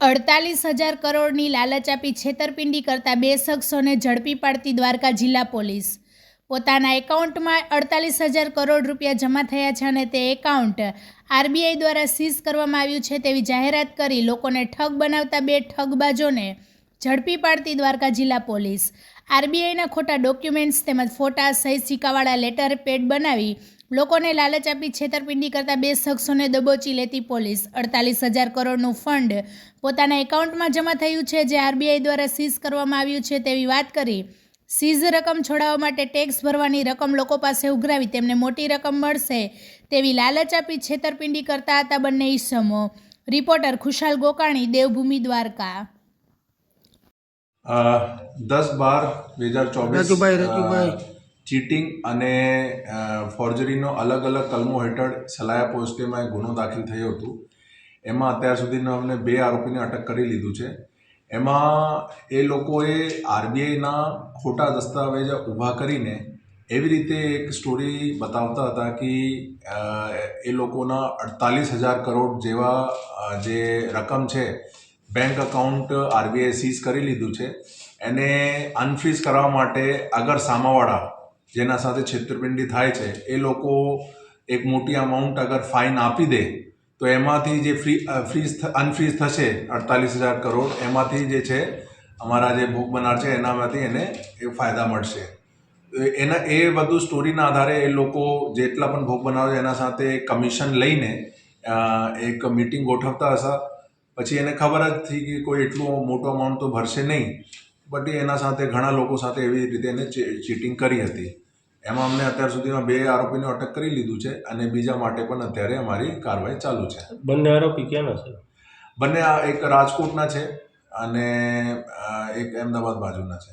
અડતાલીસ હજાર કરોડની લાલચ આપી છેતરપિંડી કરતા બે શખ્સોને ઝડપી પાડતી દ્વારકા જિલ્લા પોલીસ. પોતાના એકાઉન્ટમાં અડતાલીસ હજાર કરોડ રૂપિયા જમા થયા છે અને તે એકાઉન્ટ આરબીઆઈ દ્વારા સીઝ કરવામાં આવ્યું છે તેવી જાહેરાત કરી લોકોને ઠગ બનાવતા બે ઠગબાજોને ઝડપી પાડતી દ્વારકા જિલ્લા પોલીસ. આરબીઆઈના ખોટા ડોક્યુમેન્ટ્સ તેમજ ફોટા સહિત સિક્કાવાળા લેટર પેડ બનાવી લોકોને લાલચ આપી છેતરપિંડી કરતા બે શખ્સોને દબોચી લેતી પોલીસ. અડતાલીસ હજાર કરોડનું ફંડ પોતાના એકાઉન્ટમાં જમા થયું છે, જે આરબીઆઈ દ્વારા સીઝ કરવામાં આવ્યું છે તેવી વાત કરી. સીઝ રકમ છોડાવવા માટે ટેક્સ ભરવાની રકમ લોકો પાસે ઉઘરાવી તેમને મોટી રકમ મળશે તેવી લાલચ આપી છેતરપિંડી કરતા હતા બંને ઈસમો. રિપોર્ટર ખુશાલ ગોકાણી, દેવભૂમિ દ્વારકા. દસ બાર બે હજાર ચોવીસ. ચીટિંગ અને ફોર્જરીનો અલગ અલગ કલમો હેઠળ સલાયા પોસ્ટેમાં એક ગુનો દાખલ થયો હતો એમાં અત્યાર સુધીનો અમને બે આરોપીને અટક કરી લીધું છે એમાં એ લોકોએ આરબીઆઈના ખોટા દસ્તાવેજ ઊભા કરીને એવી રીતે એક સ્ટોરી બતાવતા હતા કે એ લોકોના અડતાલીસ હજાર કરોડ જેવા જે રકમ છે બેંક અકાઉન્ટ આરબીઆઈ સીઝ કરી લીધું છે. એને અનફ્રીઝ કરવા માટે અગર સામાવાળા, જેના સાથે છેતરપિંડી થાય છે, એ લોકો એક મોટી અમાઉન્ટ અગર ફાઇન આપી દે, તો એમાંથી જે ફ્રી ફ્રીઝ અનફ્રીઝ થશે, અડતાલીસ હજાર કરોડ, એમાંથી જે છે, અમારા જે ભોગ બનાર છે, એનામાંથી એને એ ફાયદા મળશે. એના, એ બધું સ્ટોરીના આધારે એ લોકો જેટલા પણ ભોગ બનાવે એના સાથે કમિશન લઈને એક મિટિંગ ગોઠવતા હતા પછી એને ખબર જ થઈ કે કોઈ એટલું મોટો અમાઉન્ટ તો ભરશે નહીં. બટ એના સાથે ઘણા લોકો સાથે એવી રીતે એને ચીટિંગ કરી હતી. એમાં અમને અત્યાર સુધીમાં બે આરોપીને અટક કરી લીધું છે અને બીજા માટે પણ અત્યારે અમારી કાર્યવાહી ચાલુ છે. બંને આરોપી ક્યાંના છે? બંને આ એક રાજકોટના છે અને એક અમદાવાદ બાજુના છે.